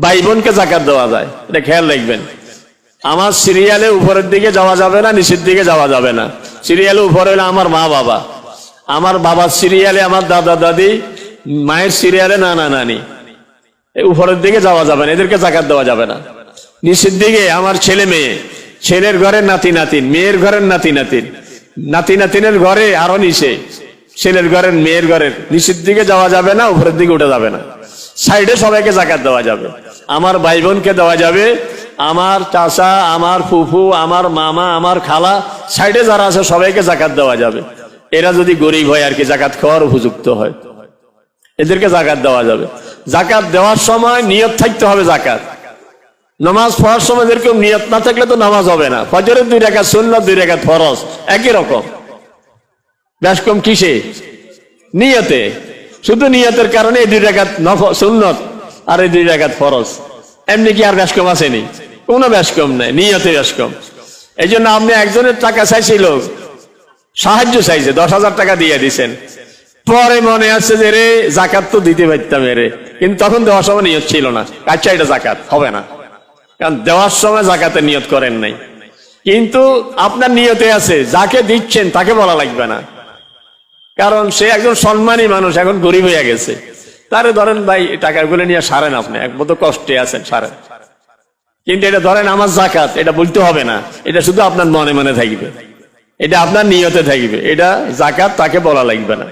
ভাই বোনকে জাকাত দেওয়া যায়। এটা খেয়াল রাখবেন। আমার সিরিয়ালে উপরের দিকে যাওয়া যাবে না, নিচের দিকে যাওয়া যাবে না। সিরিয়ালে উপরে হলে আমার মা বাবা। আমার বাবার সিরিয়ালে আমার দাদা, দাদি, মায়ের সিরিয়ালে নানা, নানি। উপরের দিকে যাওয়া যাবে না, এদেরকে জাকাত দেওয়া যাবে না। নিচের দিকে আমার ছেলে মেয়ে। ছেলের ঘরের নাতি, নাতিন। মেয়ের ঘরের নাতি, নাতিন। নাতি, নাতিনের ঘরে আরও নিচে। ছেলের ঘরের, মেয়ের ঘরের। নিচের দিকে যাওয়া যাবে না, উপরের দিকে উঠে যাবে না। সাইডে সবাইকে জাকাত দেওয়া যাবে। আমার ভাই বোনকে দেওয়া যাবে। আমার চাচা, আমার ফুফু, আমার মামা, আমার খালা সাইডে যারা আছে সবাইকে জাকাত দেওয়া যাবে। এরা যদি গরিব হয় আর কি, জাকাত খাওয়ার উপযুক্ত হয়। এদেরকে জাকাত দেওয়া যাবে। জাকাত দেওয়ার সময় নিয়ত থাকতে হবে জাকাত। নামাজ পড়ার সময় যেরকম নিয়ত না থাকলে তো নামাজ হবে না। ফজরের দুই রেখা শূন্য দুই রেখা ফরজ। একই রকম। বেশ কম কিসে? নিয়তে। শুধু নিয়তের কারণে এই দুই রেখাত সুন্নত আর এই দুই রেখাত ফরজ। এমনি কি আর বেশ কম আসেনি? কোনো বেশ কম নেই, নিয়তে বেশ কম এই জন্য আপনি একজনের টাকা চাইছিল সাহায্য চাইছে, দশ হাজার টাকা দিয়ে দিছেন। পরে মনে আছে যে রে, জাকাত তো দিতে পারতাম রে। কিন্তু তখন দেওয়ার সময় নিয়ত ছিল না। আচ্ছা এটা জাকাত, হবে না। কারণ দেওয়ার সময় জাকাতে নিয়ত করেন নাই। কিন্তু আপনার নিয়তে আছে, যাকে দিচ্ছেন তাকে বলা লাগবে না। কারণ সে একজন সম্মানী মানুষ, এখন গরিব হয়ে গেছে। তারে ধরেন ভাই টাকা টাকাগুলো নিয়ে সারেন আপনি একমত কষ্টে আছেন, সারেন। কিন্তু এটা ধরেন আমার জাকাত, এটা বলতে হবে না। এটা শুধু আপনার মনে মনে থাকবে। এটা আপনার নিয়তে থাকবে। এটা জাকাত তাকে বলা লাগবে না।